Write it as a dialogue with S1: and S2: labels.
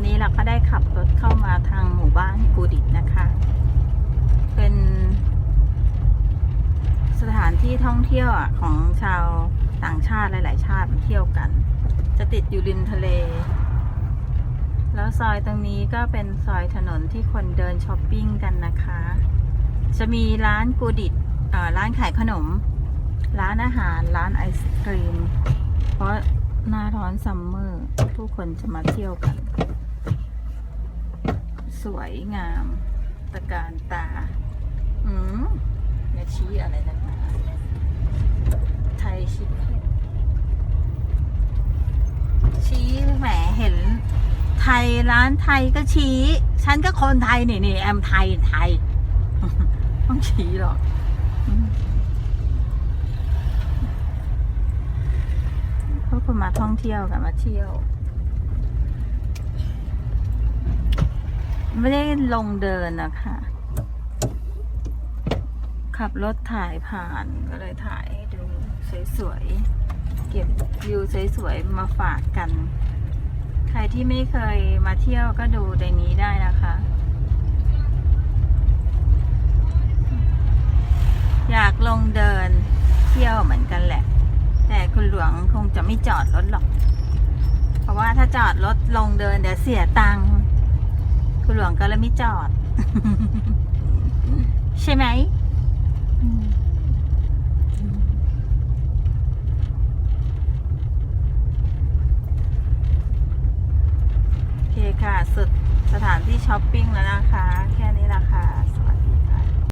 S1: อนนี้เราก็ได้ขับรถเข้ามาทางหมู่บ้านกูดิตนะคะ เป็นสถานที่ท่องเที่ยวอของชาวต่างชาติหลาย ๆ ชาติมาเที่ยวกัน จะติดอยู่ริมทะเล แล้วซอยตรงนี้ก็เป็นซอยถนนที่คนเดินช้อปปิ้งกันนะคะ จะมีร้านกูดิตร้านขายขนม ร้านอาหาร ร้านไอศครีม เพราะหน้าร้อนซัมเมอร์ ผู้คนจะมาเที่ยวกัน สวยงามตะการตา อืมอย่าชี้อะไรนักหนาไทยชิคชี้แหมเห็น ไทยร้านไทยก็ชี้ ฉันก็คนไทยนี่นี่แอมไทยไทย ต้องชี้หรอกอืมพวกคนมาท่องเที่ยวกันมาเที่ยว ไม่ได้ลงเดินนะคะ ขับรถถ่ายผ่านก็เลยถ่ายให้ดูสวยๆ เก็บวิวสวยๆ มาฝากกัน ใครที่ไม่เคยมาเที่ยวก็ดูในนี้ได้นะคะ อยากลงเดินเที่ยวเหมือนกันแหละ แต่คุณหลวงคงจะไม่จอดรถหรอก เพราะว่าถ้าจอดรถลงเดินเดี๋ยวเสียตังค์ คุณหลวงก็เลยไม่จอด ใช่ไหมโอเคค่ะ สุดสถานที่ช้อปปิ้งแล้วนะคะ แค่นี้ละค่ะสว